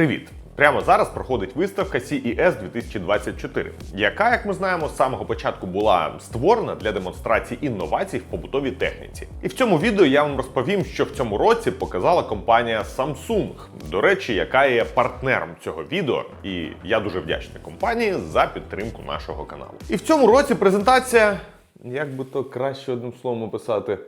Привіт! Прямо зараз проходить виставка CES 2024, яка, як ми знаємо, з самого початку була створена для демонстрації інновацій в побутовій техніці. І в цьому відео я вам розповім, що в цьому році показала компанія Samsung, до речі, яка є партнером цього відео. І я дуже вдячний компанії за підтримку нашого каналу. І в цьому році презентація, як би то краще одним словом описати.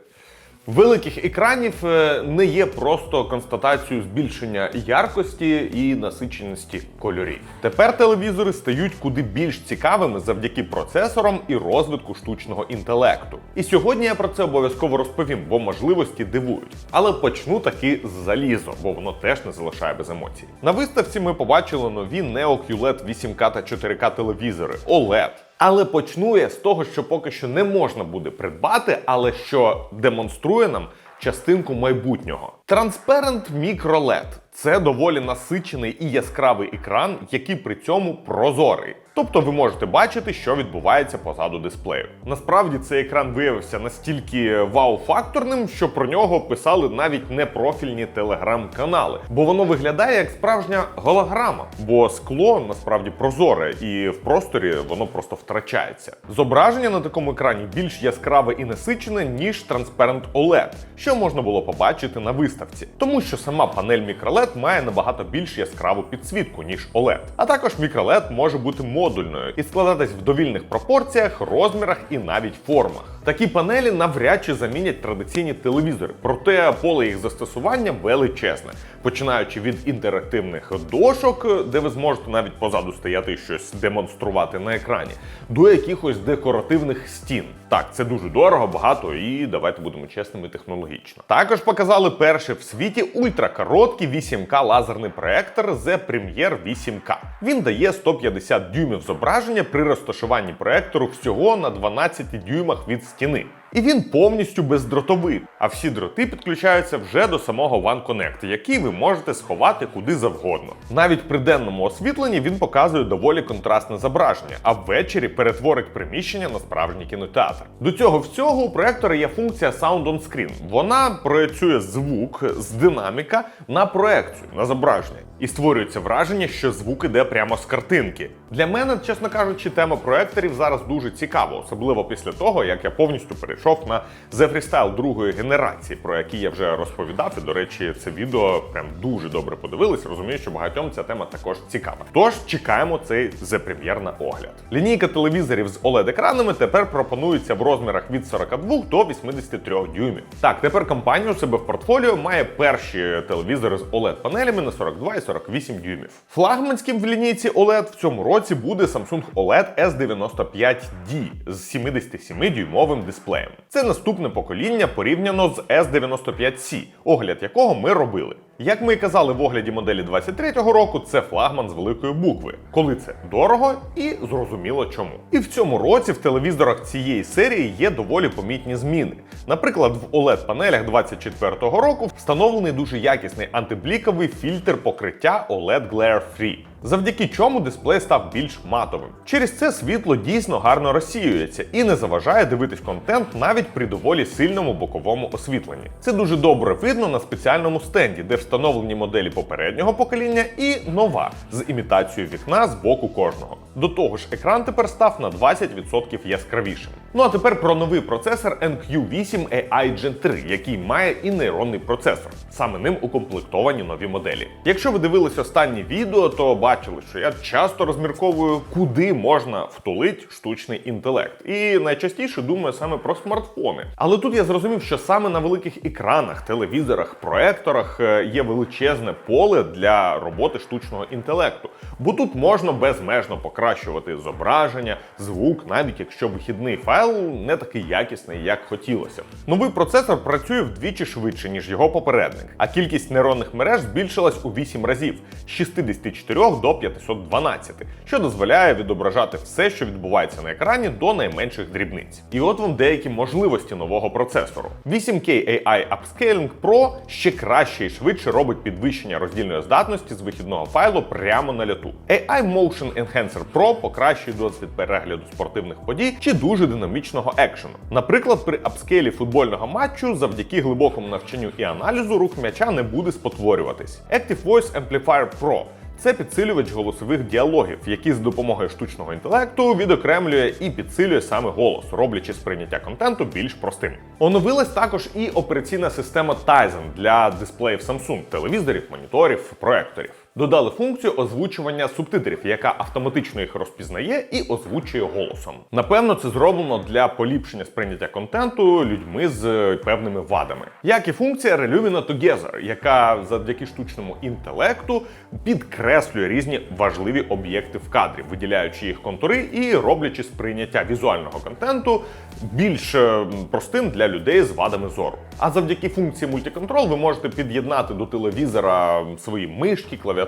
Великих екранів е, не є просто констатацією збільшення яркості і насиченості кольорів. Тепер телевізори стають куди більш цікавими завдяки процесорам і розвитку штучного інтелекту. І сьогодні я про це обов'язково розповім, бо можливості дивують. Але почну таки з залізо, бо воно теж не залишає без емоцій. На виставці ми побачили нові Neo QLED 8K та 4K телевізори OLED. Але почну я з того, що поки що не можна буде придбати, але що демонструє нам частинку майбутнього. Transparent Micro LED – це доволі насичений і яскравий екран, який при цьому прозорий. Тобто ви можете бачити, що відбувається позаду дисплею. Насправді цей екран виявився настільки вау-факторним, що про нього писали навіть непрофільні телеграм-канали, бо воно виглядає як справжня голограма, бо скло насправді прозоре, і в просторі воно просто втрачається. Зображення на такому екрані більш яскраве і насичене, ніж Transparent OLED, що можна було побачити на виставці, тому що сама панель мікролед має набагато більш яскраву підсвітку, ніж OLED. А також мікролед може бути модульною і складатись в довільних пропорціях, розмірах і навіть формах. Такі панелі навряд чи замінять традиційні телевізори, проте поле їх застосування величезне, починаючи від інтерактивних дошок, де ви зможете навіть позаду стояти і щось демонструвати на екрані, до якихось декоративних стін. Так, це дуже дорого, багато і давайте будемо чесними технологічно. Також показали перший в світі ультракороткий 8К лазерний проектор The Premier 8K. Він дає 150 дюймів зображення при розташуванні проектору всього на 12 дюймах від стіни. І він повністю бездротовий, а всі дроти підключаються вже до самого WAN Connect, який ви можете сховати куди завгодно. Навіть при денному освітленні він показує доволі контрастне зображення, а ввечері перетворить приміщення на справжній кінотеатр. До цього всього у проектора є функція Sound on Screen. Вона проєцює звук з динаміка на проекцію, на зображення, і створюється враження, що звук іде прямо з картинки. Для мене, чесно кажучи, тема проекторів зараз дуже цікава, особливо після того, як я повністю перейшов на The Freestyle другої генерації, про який я вже розповідав. І, до речі, це відео прям дуже добре подивились. Розумію, що багатьом ця тема також цікава. Тож чекаємо цей The Premiere на огляд. Лінійка телевізорів з oled екранами тепер пропонується в розмірах від 42 до 83 дюймів. Так, тепер компанія у себе в портфоліо має перші телевізори з oled панелями на 42 і 48 дюймів. Флагманським в лінійці OLED в цьому році буде Samsung OLED S95D з 77-дюймовим дисплеєм. Це наступне покоління порівняно з S95C, огляд якого ми робили. Як ми і казали в огляді моделі 23-го року, це флагман з великої букви, коли це дорого і зрозуміло чому. І в цьому році в телевізорах цієї серії є доволі помітні зміни. Наприклад, в oled панелях 24-го року встановлений дуже якісний антибліковий фільтр покриття OLED Glare Free. Завдяки чому дисплей став більш матовим. Через це світло дійсно гарно розсіюється і не заважає дивитись контент навіть при доволі сильному боковому освітленні. Це дуже добре видно на спеціальному стенді, де встановлені моделі попереднього покоління і нова з імітацією вікна з боку кожного. До того ж, екран тепер став на 20% яскравішим. Ну а тепер про новий процесор NQ8 AI Gen 3, який має і нейронний процесор. Саме ним укомплектовані нові моделі. Якщо ви дивились останнє відео, то бачили, що я часто розмірковую, куди можна втулити штучний інтелект. І найчастіше думаю саме про смартфони. Але тут я зрозумів, що саме на великих екранах, телевізорах, проекторах е, є величезне поле для роботи штучного інтелекту, бо тут можна безмежно покращувати зображення, звук, навіть якщо вихідний файл не такий якісний, як хотілося. Новий процесор працює вдвічі швидше, ніж його попередник, а кількість нейронних мереж збільшилась у 8 разів з 64 до 512, що дозволяє відображати все, що відбувається на екрані, до найменших дрібниць. І от вам деякі можливості нового процесору. 8K AI Upscaling Pro ще краще і швидше робить підвищення роздільної здатності з вихідного файлу прямо на льоту. AI Motion Enhancer Pro покращує досвід перегляду спортивних подій чи дуже динамічного екшену. Наприклад, при апскейлі футбольного матчу завдяки глибокому навчанню і аналізу рух м'яча не буде спотворюватись. Active Voice Amplifier Pro Це підсилювач голосових діалогів, які з допомогою штучного інтелекту відокремлює і підсилює саме голос, роблячи сприйняття контенту більш простим. Оновилась також і операційна система Tizen для дисплеїв Samsung, телевізорів, моніторів, проекторів. Додали функцію озвучування субтитрів, яка автоматично їх розпізнає і озвучує голосом. Напевно, це зроблено для поліпшення сприйняття контенту людьми з е, певними вадами. Як і функція Relumina Together, яка завдяки штучному інтелекту підкреслює різні важливі об'єкти в кадрі, виділяючи їх контури і роблячи сприйняття візуального контенту більш е, простим для людей з вадами зору. А завдяки функції мультиконтрол ви можете під'єднати до телевізора свої мишки, клавіатури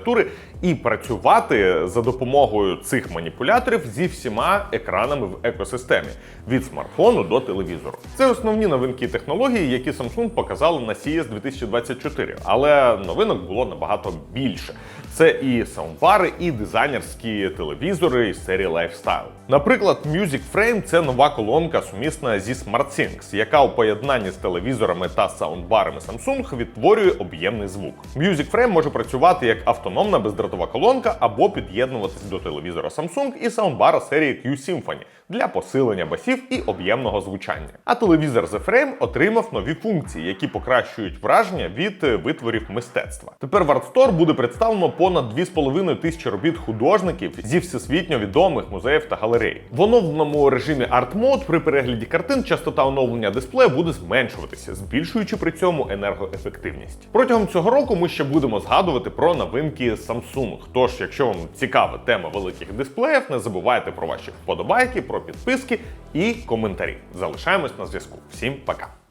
і працювати за допомогою цих маніпуляторів зі всіма екранами в екосистемі від смартфону до телевізору. Це основні новинки технології, які Samsung показали на CES 2024, але новинок було набагато більше. Це і саундбари, і дизайнерські телевізори із серії Lifestyle. Наприклад, Music Frame – це нова колонка сумісна зі SmartThings, яка у поєднанні з телевізорами та саундбарами Samsung відтворює об'ємний звук. Music Frame може працювати як автономна бездротова колонка або під'єднуватись до телевізора Samsung і саундбара серії Q-Symphony для посилення басів і об'ємного звучання. А телевізор The Frame отримав нові функції, які покращують враження від е, витворів мистецтва. Тепер в ArtStore буде представлено понад 2,5 тисячі робіт художників зі всесвітньо відомих музеїв та галерей. В оновленому режимі Art Mode при перегляді картин частота оновлення дисплея буде зменшуватися, збільшуючи при цьому енергоефективність. Протягом цього року ми ще будемо згадувати про новинки Samsung. Тож, якщо вам цікава тема великих дисплеїв, не забувайте про ваші вподобайки, про підписки і коментарі. Залишаємось на зв'язку. Всім пока!